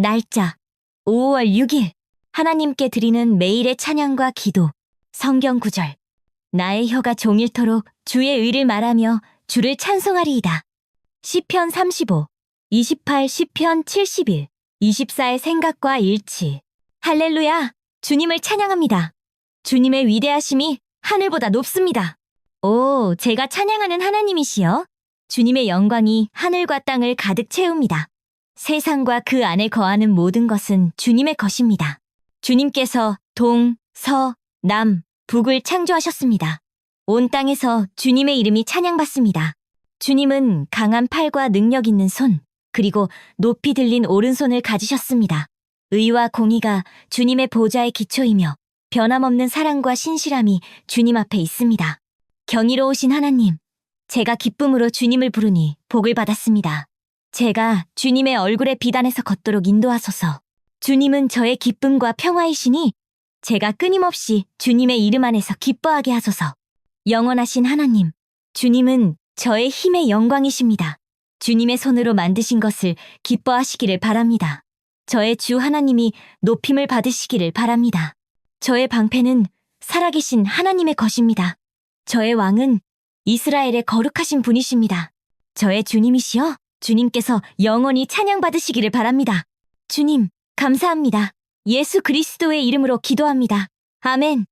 날짜 5월 6일 하나님께 드리는 매일의 찬양과 기도 성경 구절 나의 혀가 종일토록 주의 의를 말하며 주를 찬송하리이다. 시편 35 28 시편 71 24의 생각과 일치 할렐루야 주님을 찬양합니다. 주님의 위대하심이 하늘보다 높습니다. 오, 제가 찬양하는 하나님이시여. 주님의 영광이 하늘과 땅을 가득 채웁니다. 세상과 그 안에 거하는 모든 것은 주님의 것입니다. 주님께서 동, 서, 남, 북을 창조하셨습니다. 온 땅에서 주님의 이름이 찬양받습니다. 주님은 강한 팔과 능력 있는 손, 그리고 높이 들린 오른손을 가지셨습니다. 의와 공의가 주님의 보좌의 기초이며 변함없는 사랑과 신실함이 주님 앞에 있습니다. 경이로우신 하나님, 제가 기쁨으로 주님을 부르니 복을 받았습니다. 제가 주님의 얼굴에 비단에서 걷도록 인도하소서. 주님은 저의 기쁨과 평화이시니 제가 끊임없이 주님의 이름 안에서 기뻐하게 하소서. 영원하신 하나님, 주님은 저의 힘의 영광이십니다. 주님의 손으로 만드신 것을 기뻐하시기를 바랍니다. 저의 주 하나님이 높임을 받으시기를 바랍니다. 저의 방패는 살아계신 하나님의 것입니다. 저의 왕은 이스라엘의 거룩하신 분이십니다. 저의 주님이시여 주님께서 영원히 찬양받으시기를 바랍니다. 주님, 감사합니다. 예수 그리스도의 이름으로 기도합니다. 아멘.